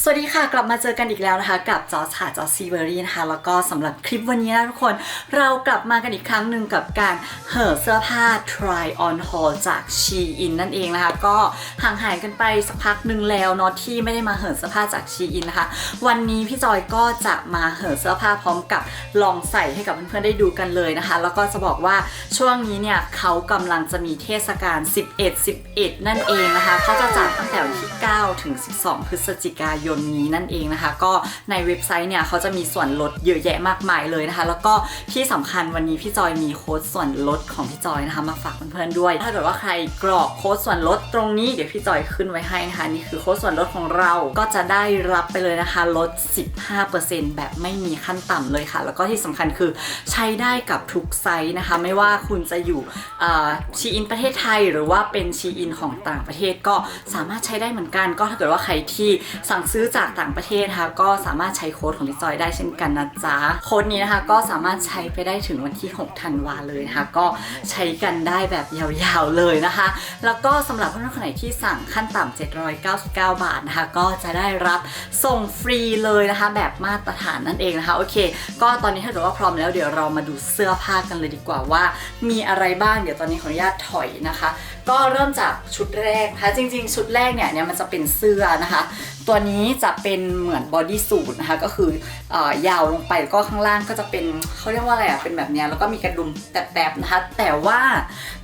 สวัสดีค่ะ กลับมาเจอกันอีกแล้วนะคะ กับจอชาจอซีเบอรี่นะคะ แล้วก็สำหรับคลิปวันนี้นะทุกคนเรากลับมากันอีกครั้งหนึ่งกับการเห่อเสื้อผ้า try on haul จาก Shein นั่นเองนะคะ ก็ห่างหายกันไปสักพักหนึ่งแล้วเนาะที่ไม่ได้มาเห่อเสื้อผ้าจาก Shein นะคะ วันนี้พี่จอยก็จะมาเห่อเสื้อผ้าพร้อมกับลองใส่ให้กับเพื่อนๆได้ดูกันเลยนะคะ แล้วก็จะบอกว่าช่วงนี้เนี่ยเขากำลังจะมีเทศกาล 11 11 นั่นเองนะคะเขาจะจัดตั้งแต่วันที่ 9 ถึง 12 พฤศจิกายนนี้นั่นเองนะคะ ก็ในเว็บไซต์เนี่ยเขาจะมีส่วนลดเยอะแยะมากมายเลยนะคะ แล้วก็ที่สำคัญวันนี้พี่จอยมีโค้ดส่วนลดของพี่จอยนะคะ มาฝากเพื่อนๆด้วย ถ้าเกิดว่าใครกรอกโค้ดส่วนลดตรงนี้เดี๋ยวพี่จอยขึ้นไว้ให้นะคะนี่คือโค้ดส่วนลดของเราก็จะได้รับไปเลยนะคะลด 15%แบบไม่มีขั้นต่ำเลยค่ะ แล้วก็ที่สำคัญคือใช้ได้กับทุกไซส์นะคะ ไม่ว่าคุณจะอยู่ชีอินประเทศไทย หรือว่าเป็นชีอินของต่างประเทศก็สามารถใช้ได้เหมือนกัน ก็ถ้าเกิดว่าใครที่สั่งซื้อจากต่างประเทศนะคะก็สามารถใช้โค้ดของพี่จอยได้เช่นกันนะจ๊ะโค้ดนี้นะคะก็สามารถใช้ไปได้ถึงวันที่ 6 ธันวาเลยนะคะ ก็ใช้กันได้แบบยาวๆเลยนะคะ แล้วก็สำหรับเพื่อนๆคนไหนที่สั่งขั้นต่ำ799 บาทนะคะ ก็จะได้รับส่งฟรีเลยนะคะ แบบมาตรฐานนั่นเองนะคะโอเค ก็ตอนนี้ถ้าเกิดว่าพร้อมแล้วเดี๋ยวเรามาดูเสื้อผ้ากันเลยดีกว่าว่า มีอะไรบ้างเดี๋ยวตอนนี้ขออนุญาตถอยนะคะก็เริ่มจากชุดแรกนะคะจริง ๆ ชุดแรกเนี่ยเนี่ยมันจะเป็นเสื้อนะคะ ตัวนี้จะเป็นเหมือนบอดี้สูทนะคะก็คืออยาวลงไปแล้วก็ข้างล่างก็จะเป็นเขาเรียกว่าอะไรอะเป็นแบบนี้แล้วก็มีกระดุมแตบๆนะคะ แต่ว่า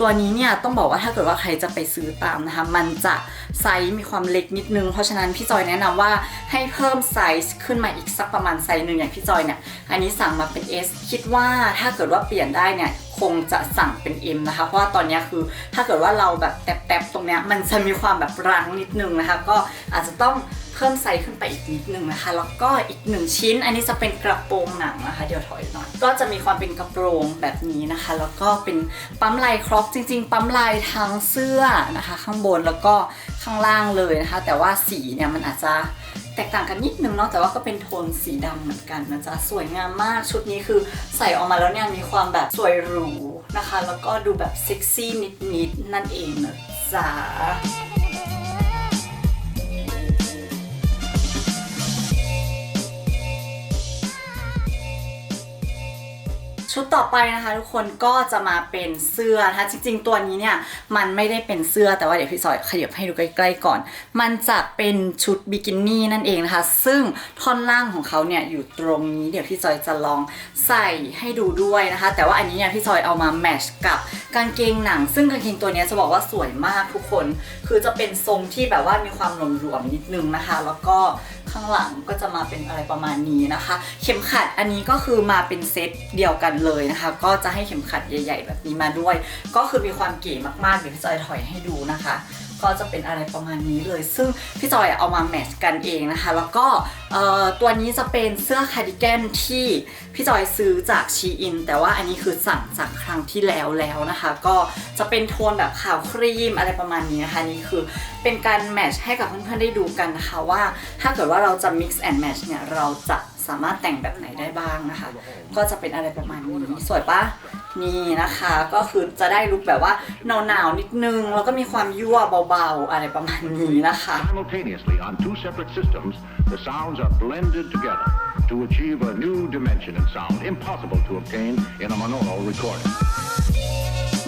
ตัวนี้เนี่ยต้องบอกว่าถ้าเกิดว่าใครจะไปซื้อตามนะคะ มันจะ ไซส์มีความเล็กนิดนึง เพราะฉะนั้นพี่จอยแนะนำว่าให้เพิ่มไซส์ขึ้นมาอีกสักประมาณไซส์หนึ่งอย่างพี่จอยเนี่ย อันนี้สั่งมาเป็น S คิดว่าถ้าเกิดว่าเปลี่ยนได้เนี่ยคงจะสั่งเป็น M นะคะ เพราะว่าตอนนี้คือถ้าเกิดว่าเราแบบแตบๆตรงเนี้ยมันจะมีความแบบรั้งนิดนึงนะคะ ก็อาจจะต้อง พิ่มไซส์ขึ้นไปอีกนิดนึงนะคะ แล้วก็อีกหนึ่งชิ้น อันนี้จะเป็นกระโปรงหนังนะคะ เดี๋ยวถอยหน่อย ก็จะมีความเป็นกระโปรงแบบนี้นะคะ แล้วก็เป็นปั๊มลายครอกจริง ๆ ปั๊มลายทั้งเสื้อนะคะ ข้างบนแล้วก็ข้างล่างเลยนะคะ แต่ว่าสีเนี่ยมันอาจจะแตกต่างกันนิดนึงเนาะแต่ว่าก็เป็นโทนสีดำเหมือนกันนะจ๊ะสวยงามมากชุดนี้คือใส่ออกมาแล้วเนี่ยมีความแบบสวยหรูนะคะ แล้วก็ดูแบบเซ็กซี่นิดๆนั่นเองนะจ๊ะ ชุดต่อไปนะคะ ทุกคนก็จะมาเป็นเสื้อนะคะจริง ๆ ตัวนี้เนี่ยมันไม่ได้เป็นเสื้อแต่ว่าเดี๋ยวพี่สอยขยับให้ดูใกล้ๆก่อน มันจะเป็นชุดบิกินี่นั่นเองนะคะ ซึ่งท่อนล่างของเขาเนี่ยอยู่ตรงนี้เดี๋ยวพี่จอยจะลองใส่ให้ดูด้วยนะคะ แต่ว่าอันนี้เนี่ยพี่จอยเอามาแมทช์กับกางเกงหนัง ซึ่งกางเกงตัวนี้จะบอกว่าสวยมากทุกคน คือจะเป็นทรงที่แบบว่ามีความหลวมๆนิดนึงนะคะ แล้วก็ ข้างหลังก็จะมาเป็นอะไรประมาณนี้นะคะ เข็มขัดอันนี้ก็คือมาเป็นเซตเดียวกันเลยนะคะ ก็จะให้เข็มขัดใหญ่ ๆ แบบนี้มาด้วย ก็คือมีความเก๋มากๆเดี๋ยวพี่จอยถอยให้ดูนะคะ ก็จะเป็นอะไรประมาณนี้เลย ซึ่งพี่จอยเอามาแมทช์กันเองนะคะ แล้วก็ตัวนี้จะเป็นเสื้อคาร์ดิแกนที่พี่จอยซื้อจากชีอิน แต่ว่าอันนี้คือสั่งจากครั้งที่แล้วแล้วนะคะ ก็จะเป็นโทนแบบขาวครีมอะไรประมาณนี้นะคะนี่คือเป็นการแมทช์ให้กับเพื่อนๆได้ดูกันนะคะว่า ถ้าเกิดว่าเราจะ mix and match เนี่ยเราจะ สามารถแต่งแบบไหนได้บ้างนะคะ ก็จะเป็นอะไรประมาณนี้สวยปะนี่นะคะ ก็คือจะได้ลุคแบบว่าหนาวๆนิดนึง แล้วก็มีความยั่วเบาๆ อะไรประมาณนี้นะคะ Simultaneously on two separate systems, the sounds are blended together to achieve a new dimension in sound impossible to obtain in a monaural recording.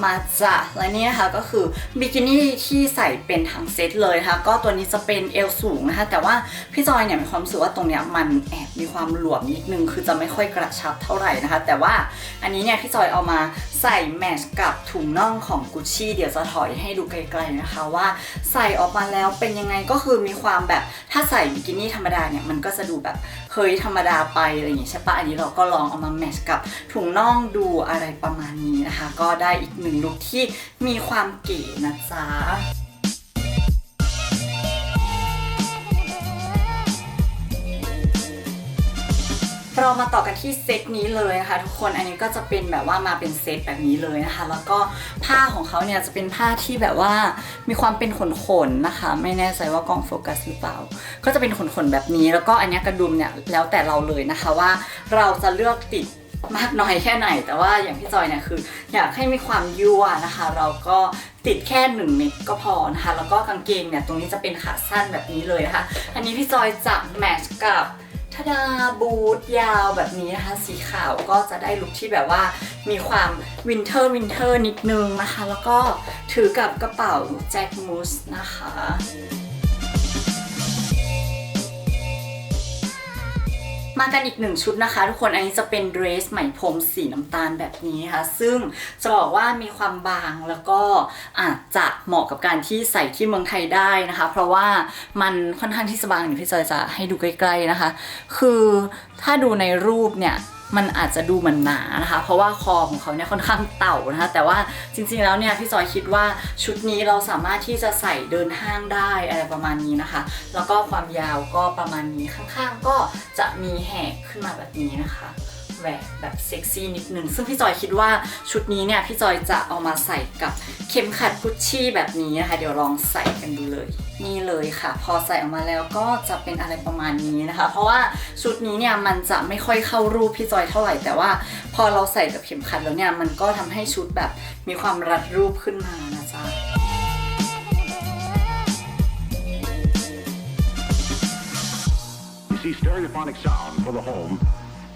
มาจ้ะและนี่นะคะก็คือบิกินี่ที่ใส่เป็นทั้งเซตเลยนะคะก็ตัวนี้จะเป็นเอวสูงนะคะแต่ว่าพี่จอยเนี่ยมีความรู้สึกว่าตรงเนี้ยมันแอบมีความหลวมนิดนึงคือจะไม่ค่อยกระชับเท่าไหร่นะคะ แต่ว่าอันนี้เนี่ยพี่จอยเอามาใส่แมทช์กับถุงน่องของกุชชี่เดี๋ยวจะถอยให้ดูไกลๆนะคะว่าใส่ออกมาแล้วเป็นยังไงก็คือมีความแบบถ้าใส่บิกินี่ธรรมดาเนี่ยมันก็จะดูแบบ เฮ้ยธรรมดาไปอะไรอย่างเงี้ยใช่ปะอันนี้เราก็ลองเอามาแมชกับถุงน่องดูอะไรประมาณนี้นะคะ ก็ได้อีกหนึ่งลุคที่มีความเก๋นะจ๊ะ เรามาต่อกันที่เซตนี้เลยนะคะทุกคนอันนี้ก็จะเป็นแบบว่ามาเป็นเซตแบบนี้เลยนะคะ แล้วก็ผ้าของเขาเนี่ยจะเป็นผ้าที่แบบว่ามีความเป็นขนๆนะคะ ไม่แน่ใจว่ากล้องโฟกัสหรือเปล่า ก็จะเป็นขนๆแบบนี้ แล้วก็อันนี้กระดุมเนี่ยแล้วแต่เราเลยนะคะว่าเราจะเลือกติดมากน้อยแค่ไหน แต่ว่าอย่างพี่จอยเนี่ยคือ อยากให้มีความยั่วนะคะ เราก็ติดแค่1เม็ดก็พอนะคะ แล้วก็กางเกงเนี่ยตรงนี้จะเป็นขาสั้นแบบนี้เลยนะคะ อันนี้พี่จอยจะแมทช์กับ ทาดาบูทยาวแบบนี้นะคะ สีขาวก็จะได้ลุคที่แบบว่ามีความวินเทอร์วินเทอร์นิดนึงนะคะ แล้วก็ถือกับกระเป๋าแจ็คมูสนะคะ มากันอีกหนึ่งชุดนะคะ ทุกคนอันนี้จะเป็นเดรสไหมพรมสีน้ำตาลแบบนี้นะคะซึ่งจะบอกว่ามีความบางแล้วก็อาจจะเหมาะกับการที่ใส่ที่เมืองไทยได้นะคะ เพราะว่ามันค่อนข้างที่จะบางอย่างที่จอยจะให้ดูใกล้ๆนะคะ คือถ้าดูในรูปเนี่ย มันอาจจะดูเหมือนหนานะคะ เพราะว่าคอของเขาเนี่ยค่อนข้างเต่านะคะ แต่ว่าจริงๆแล้วเนี่ยพี่จอยคิดว่าชุดนี้เราสามารถที่จะใส่เดินห้างได้อะไรประมาณนี้นะคะ แล้วก็ความยาวก็ประมาณนี้ข้างๆ ก็จะมีแหกขึ้นมาแบบนี้นะคะ แวกแบบเซ็กซี่นิดนึง ซึ่งพี่จอยคิดว่าชุดนี้เนี่ย พี่จอยจะเอามาใส่กับเข็มขัดกุชชี่แบบนี้นะคะ เดี๋ยวลองใส่กันดูเลย นี่เลยค่ะ พอใส่ออกมาแล้วก็จะเป็นอะไรประมาณนี้นะคะ เพราะว่าชุดนี้เนี่ยมันจะไม่ค่อยเข้ารูปพี่จอยเท่าไหร่ แต่ว่าพอเราใส่กับเข็มขัดแล้วเนี่ยมันก็ทำให้ชุดแบบมีความรัดรูปขึ้นมานะจ๊ะ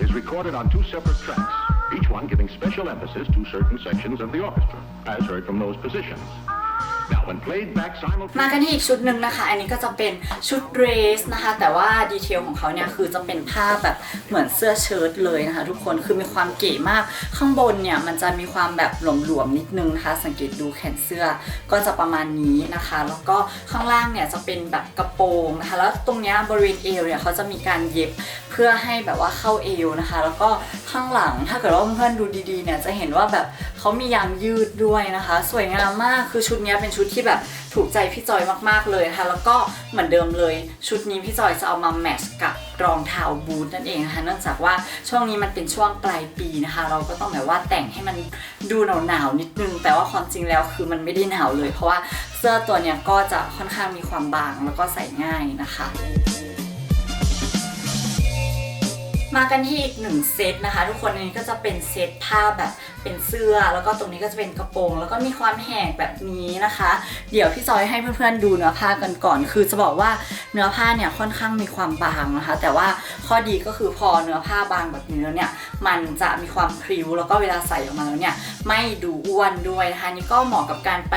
is recorded on two separate tracks, each one giving special emphasis to certain sections of the orchestra, as heard from those positions. Now, when played back มากันที่อีกชุดหนึ่งนะคะ อันนี้ก็จะเป็นชุดเรสนะคะ แต่ว่าดีเทลของเขาเนี่ยคือจะเป็นผ้าแบบเหมือนเสื้อเชิ้ตเลยนะคะ ทุกคนคือมีความเก๋มาก ข้างบนเนี่ยมันจะมีความแบบหลวมๆนิดนึงนะคะ สังเกตดูแขนเสื้อก็จะประมาณนี้นะคะ แล้วก็ข้างล่างเนี่ยจะเป็นแบบกระโปรงนะคะ แล้วตรงเนี้ยบริเวณเอวเนี่ยเขาจะมีการเย็บ พื่อให้แบบว่าเข้าเอวนะคะ แล้วก็ข้างหลังถ้าเกิดว่าเพื่อนๆดูดีๆเนี่ยจะเห็นว่าแบบเขามียางยืดด้วยนะคะ สวยงามมากคือชุดนี้เป็นชุดที่แบบถูกใจพี่จอยมากๆเลยนะคะแล้วก็เหมือนเดิมเลย ชุดนี้พี่จอยจะเอามาแมทช์กับรองเท้าบูทนั่นเองนะคะเนื่องจากว่าช่วงนี้มันเป็นช่วงปลายปีนะคะ เราก็ต้องแบบว่าแต่งให้มันดูหนาวๆนิดนึง แต่ว่าความจริงแล้วคือมันไม่ได้หนาวเลย เพราะว่าเสื้อตัวเนี้ยก็จะค่อนข้างมีความบางแล้วก็ใส่ง่ายนะคะ มากันที่อีกหนึ่งเซตนะคะ ทุกคนอันนี้ก็จะเป็นเซตผ้าแบบเป็นเสื้อ แล้วก็ตรงนี้ก็จะเป็นกระโปรง แล้วก็มีความแหกแบบนี้นะคะ เดี๋ยวพี่จอยให้เพื่อนๆดูเนื้อผ้ากันก่อน คือจะบอกว่าเนื้อผ้าเนี่ยค่อนข้างมีความบางนะคะ แต่ว่าข้อดีก็คือพอเนื้อผ้าบางแบบนี้แล้วเนี่ยมันจะมีความพริ้วแล้วก็เวลาใส่ออกมาแล้วเนี่ยไม่ดูอ้วนด้วยนะคะนี่ก็เหมาะกับการไป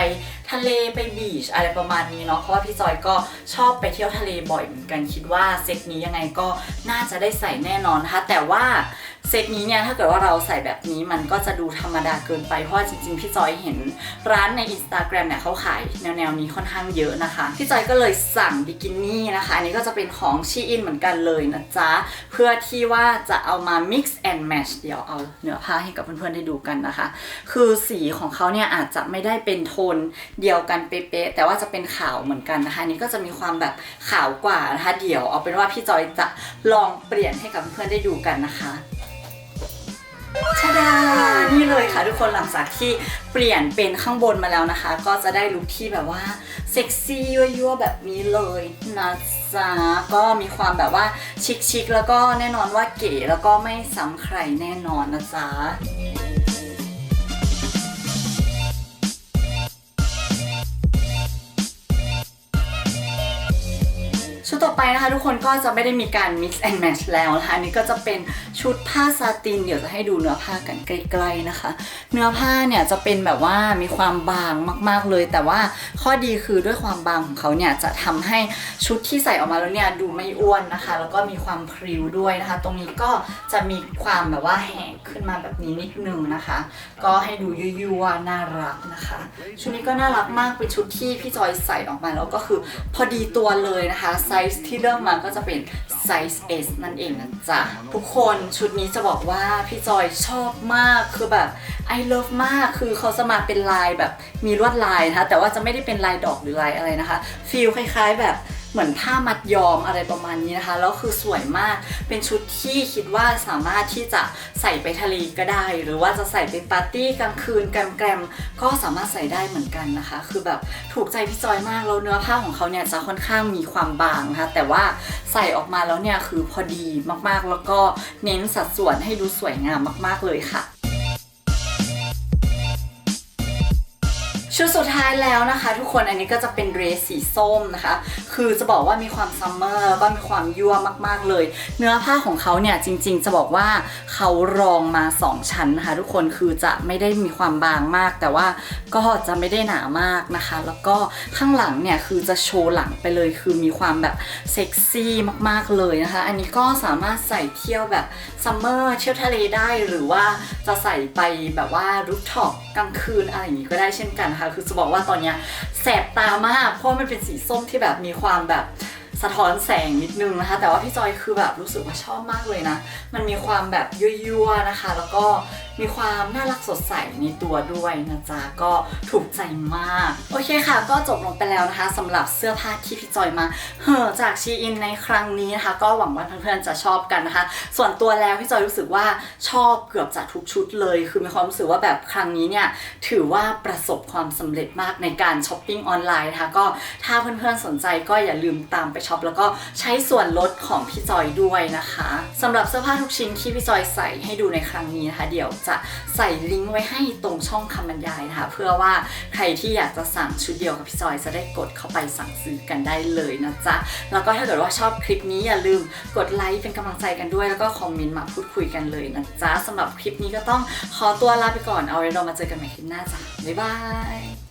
ทะเลไปบีชอะไรประมาณนี้เนาะเพราะว่าพี่จอยก็ชอบไปเที่ยวทะเลบ่อยเหมือนกันคิดว่าเซตนี้ยังไงก็น่าจะได้ใส่แน่นอนนะคะแต่ว่า เซตนี้เนี่ยถ้าเกิดว่าเราใส่แบบนี้มันก็จะดูธรรมดาเกินไปเพราะจริงๆพี่จอยเห็นร้านใน Instagram เนี่ยเขาขายแนวๆนี้ค่อนข้างเยอะนะคะ พี่จอยก็เลยสั่งบิกินี่นะคะอันนี้ก็จะเป็นของชีอินเหมือนกันเลยนะจ๊ะ เพื่อที่ว่าจะเอามา mix and match เดี๋ยวเอาเนื้อผ้าให้กับเพื่อนๆได้ดูกันนะคะ คือสีของเขาเนี่ยอาจจะไม่ได้เป็นโทนเดียวกันเป๊ะๆแต่ว่าจะเป็นขาวเหมือนกันนะคะอันนี้ก็จะมีความแบบขาวกว่านะคะเดี๋ยวเอาเป็นว่าพี่จอยจะลองเปลี่ยนให้กับเพื่อนๆได้ดูกันนะคะ ชดานี่เลยค่ะทุกคนหลังจากที่เปลี่ยนเป็นข้างบนมาแล้วนะคะ ก็จะได้ลุคที่แบบว่าเซ็กซี่ยั่วๆแบบนี้เลยนะจ๊ะก็มีความแบบว่าชิคๆแล้วก็แน่นอนว่าเก๋แล้วก็ไม่ซ้ำใครแน่นอนนะจ๊ะ ชุดต่อไปนะคะ ทุกคนก็จะไม่ได้มีการ mix and match แล้วนะคะอันนี้ก็จะเป็นชุดผ้าซาติน เดี๋ยวจะให้ดูเนื้อผ้ากันใกล้ๆนะคะ เนื้อผ้าเนี่ยจะเป็นแบบว่ามีความบางมากๆเลย แต่ว่าข้อดีคือด้วยความบางของเขาเนี่ยจะทำให้ชุดที่ใส่ออกมาแล้วเนี่ยดูไม่อ้วนนะคะ แล้วก็มีความพริ้วด้วยนะคะ ตรงนี้ก็จะมีความแบบว่าแหกขึ้นมาแบบนี้นิดนึงนะคะ ก็ให้ดูยั่วๆน่ารักนะคะ ชุดนี้ก็น่ารักมากเป็นชุดที่พี่จอยใส่ออกมาแล้วก็คือพอดีตัวเลยนะคะไซส์ที่เลือกมาก็จะเป็นไซส์ S นั่นเองนะจ๊ะ ทุกคนชุดนี้จะบอกว่าพี่จอยชอบมากคือแบบ I love มากคือเขาจะมาเป็นลายแบบมีลวดลายนะคะแต่ว่าจะไม่ได้เป็นลายดอกหรือลายอะไรนะคะฟีลคล้ายๆแบบ เหมือนผ้ามัดยอมอะไรประมาณนี้นะคะ แล้วคือสวยมากเป็นชุดที่คิดว่าสามารถที่จะใส่ไปทะเลก็ได้ หรือว่าจะใส่ไปปาร์ตี้กลางคืนแกรมๆก็สามารถใส่ได้เหมือนกันนะคะ คือแบบถูกใจพี่จอยมากแล้วเนื้อผ้าของเขาเนี่ยจะค่อนข้างมีความบางนะคะแต่ว่าใส่ออกมาแล้วเนี่ยคือพอดีมากๆ แล้วก็เน้นสัดส่วนให้ดูสวยงามมาก ๆเลยค่ะ ชุดสุดท้ายแล้วนะคะ ทุกคนอันนี้ก็จะเป็นเดรสสีส้มนะคะ คือจะบอกว่ามีความซัมเมอร์แล้วก็มีความยั่วมากๆเลย เนื้อผ้าของเขาเนี่ยจริง ๆ จะบอกว่าเขารองมา 2 ชั้นนะคะ ทุกคนคือจะไม่ได้มีความบางมาก แต่ว่าก็จะไม่ได้หนามากนะคะ แล้วก็ข้างหลังเนี่ยคือจะโชว์หลังไปเลย คือมีความแบบเซ็กซี่มากๆเลยนะคะ อันนี้ก็สามารถใส่เที่ยวแบบซัมเมอร์เที่ยวทะเลได้หรือว่าจะใส่ไปแบบว่ารูฟท็อปกลางคืนอะไรอย่างนี้ก็ได้เช่นกันค่ะคือจะบอกว่าตอนเนี้ยแสบตามาก เพราะมันเป็นสีส้มที่แบบมีความแบบสะท้อนแสงนิดนึงนะคะ แต่ว่าพี่จอยคือแบบรู้สึกว่าชอบมากเลยนะ มันมีความแบบยั่วๆนะคะ แล้วก็ มีความน่ารักสดใสในตัวด้วยนะจ๊ะก็ถูกใจมาก โอเคค่ะ ก็จบลงไปแล้วนะคะสำหรับเสื้อผ้าที่พี่จอยมาเห่อจากชีอินในครั้งนี้นะคะ ก็หวังว่าเพื่อนๆจะชอบกันนะคะ ส่วนตัวแล้วพี่จอยรู้สึกว่าชอบเกือบจะทุกชุดเลย คือมีความรู้สึกว่าแบบครั้งนี้เนี่ยถือว่าประสบความสำเร็จมากในการช้อปปิ้งออนไลน์นะคะก็ถ้าเพื่อนๆสนใจก็อย่าลืมตามไปช็อปแล้วก็ใช้ส่วนลดของพี่จอยด้วยนะคะสำหรับเสื้อผ้าทุกชิ้นที่พี่จอยใส่ให้ดูในครั้งนี้นะคะ เดี๋ยวจะจะใส่ลิงก์ไว้ให้ตรงช่องคำบรรยายนะคะ เพื่อว่าใครที่อยากจะสั่งชุดเดียวกับพี่จอยจะได้กดเข้าไปสั่งซื้อกันได้เลยนะจ๊ะ แล้วก็ถ้าเกิดว่าชอบคลิปนี้อย่าลืมกดไลค์เป็นกำลังใจกันด้วย แล้วก็คอมเมนต์มาพูดคุยกันเลยนะจ๊ะสำหรับคลิปนี้ก็ต้องขอตัวลาไปก่อนเอาไว้เรามาเจอกันใหม่คลิปหน้าจ้ะบ๊ายบาย